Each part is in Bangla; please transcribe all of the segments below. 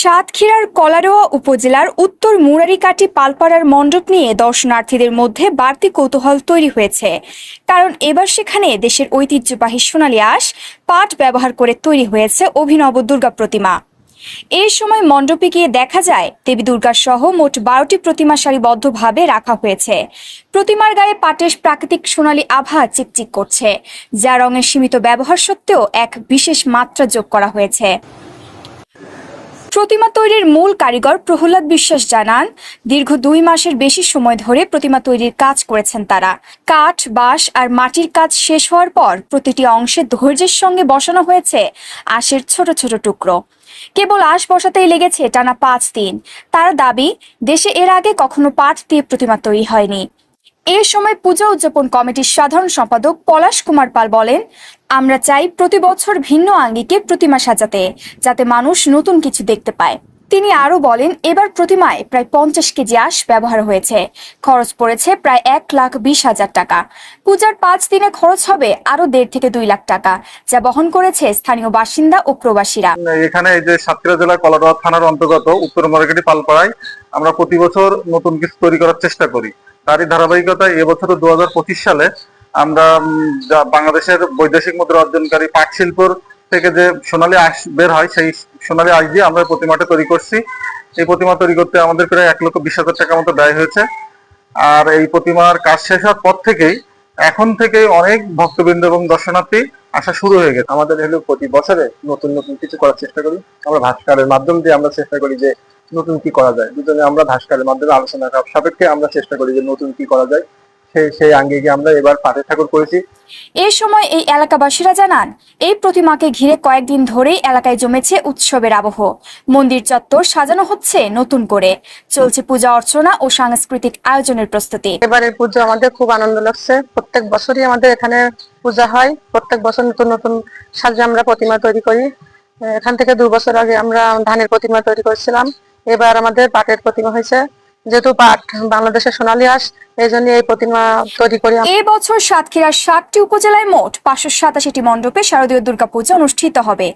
সাতক্ষীরার কলারোয়া উপজেলার উত্তর মুরারিকাটি পালপাড়ার মণ্ডপ নিয়ে দর্শনার্থীদের মধ্যে বাড়তি কৌতূহল তৈরি হয়েছে। কারণ এবার সেখানে দেশের ঐতিহ্যবাহী সোনালী আঁশ, পাট ব্যবহার করে তৈরি হয়েছে অভিনব দুর্গা প্রতিমা। এই সময় মণ্ডপে গিয়ে দেখা যায়, দেবী দুর্গার সহ মোট বারোটি প্রতিমা সারিবদ্ধভাবে রাখা হয়েছে। প্রতিমার গায়ে পাটের প্রাকৃতিক সোনালী আভা চিকচিক করছে, যা রঙের সীমিত ব্যবহার সত্ত্বেও এক বিশেষ মাত্রা যোগ করা হয়েছে। প্রতিমা তৈরির মূল কারিগর প্রহ্লাদ বিশ্বাস জানান, দীর্ঘ দুই মাসের বেশি সময় ধরে প্রতিমা তৈরির কাজ করেছেন তারা। কাঠ, বাঁশ আর মাটির কাজ শেষ হওয়ার পর প্রতিটি অংশে ধৈর্যের সঙ্গে বসানো হয়েছে আশের ছোট ছোট টুকরো। কেবল আশ বসাতেই লেগেছে টানা পাঁচ দিন। তার দাবি, দেশে এর আগে কখনো পাট দিয়ে প্রতিমা তৈরি হয়নি। এ সময় পূজা উদযাপন কমিটির সাধারণ সম্পাদক পলাশ কুমার পাল বলেন, আমরা চাই প্রতি বছর ভিন্ন আঙ্গিকে প্রতিমা সাজাতে, যাতে মানুষ নতুন কিছু দেখতে পায়। তিনি আরও বলেন, এবার প্রতিমায় প্রায় পঞ্চাশ কেজি আঁশ ব্যবহার হয়েছে। খরচ পড়েছে প্রায় এক লাখ বিশ হাজার টাকা। পূজার পাঁচ দিনে খরচ হবে আরও দেড় থেকে দুই লাখ টাকা, যা বহন করেছে স্থানীয় বাসিন্দা ও প্রবাসীরা। এখানে যে সাতক্ষীরা জেলা কলারোয়া থানার অন্তর্গত উত্তর মার্কেটি পালপাড়ায় আমরা প্রতি বছর নতুন কিছু তৈরি করার চেষ্টা করি। তারই ধারাবাহিকতায় এবছর দু হাজার পঁচিশ সালে আমরা বাংলাদেশের বৈদেশিক মুদ্রা অর্জনকারী পাট শিল্পর থেকে যে সোনালী আঁশ বের হয়, সেই সোনালী আঁশ দিয়ে আমরা প্রতিমাটা তৈরি করছি। এই প্রতিমা তৈরি করতে আমাদের প্রায় এক লক্ষ বিশ হাজার টাকা মতো ব্যয় হয়েছে। আর এই প্রতিমার কাজ শেষ হওয়ার পর থেকেই, এখন থেকে অনেক ভক্তবৃন্দ এবং দর্শনার্থী আসা শুরু হয়ে গেছে। আমাদের হলো প্রতি বছরে নতুন নতুন কিছু করার চেষ্টা করি। আমরা ভাস্করের মাধ্যম দিয়ে আমরা চেষ্টা করি যে নতুন কি করা যায়? দুজনে আমরা ভাস্করের মাধ্যমে আলোচনা সাপেক্ষে আমরা চেষ্টা করি যে নতুন কি করা যায়। সেই সেই আঙ্গিকে আমরা এবার পাঠের ঠাকুর করেছি। এ সময় এই এলাকাবাসীরা জানান এই প্রতিমাকে ঘিরে কয়েকদিন ধরেই এলাকায় জমেছে উৎসবের আবহ। মন্দির চত্বর সাজানো হচ্ছে নতুন করে। চলছে পূজা অর্চনা ও সাংস্কৃতিক আয়োজনের প্রস্তুতি। এবারের পুজো আমাদের খুব আনন্দ লাগছে। প্রত্যেক বছরই আমাদের এখানে পূজা হয়। প্রত্যেক বছর নতুন নতুন সাজে আমরা প্রতিমা তৈরি করি। এখান থেকে দু বছর আগে আমরা ধানের প্রতিমা তৈরি করেছিলাম। এবার আমাদের পাটের প্রতিমা হয়েছে। যেহেতু পাট বাংলাদেশের সোনালী আঁশ, এই জন্য এই প্রতিমা তৈরি করি আমরা। এ বছর সাতক্ষীরার সাতটি উপজেলায় মোট পাঁচশো সাতাশিটি মণ্ডপে শারদীয় দুর্গাপূজা অনুষ্ঠিত হবে।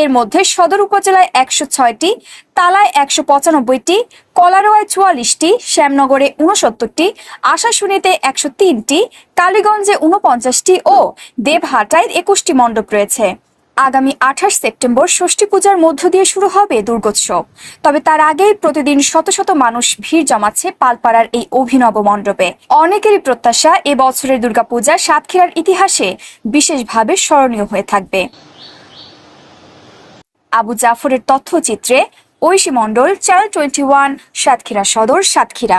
এর মধ্যে সদর উপজেলায় একশো ছয়টি, তালায় একশো পঁচানব্বইটি, কলারোয়ায় চুয়াল্লিশটি, শ্যামনগরে উনসত্তরটি আশাশুনিতে একশো তিনটি, কালীগঞ্জে উনপঞ্চাশটি ও দেবহাটায় একুশটি মণ্ডপ রয়েছে। আগামী আঠাশ সেপ্টেম্বর ষষ্ঠী পূজার মধ্য দিয়ে শুরু হবে দুর্গোৎসব। তবে তার আগেই প্রতিদিন শত শত মানুষ ভিড় জমাচ্ছে পালপাড়ার এই অভিনব মণ্ডপে। অনেকেরই প্রত্যাশা এ বছরের দুর্গাপূজা সাতক্ষীরার ইতিহাসে বিশেষভাবে স্মরণীয় হয়ে থাকবে। আবু জাফরের তথ্যচিত্রে Aishi Mondal channel twenty one Satkhira Sadar, Satkhira.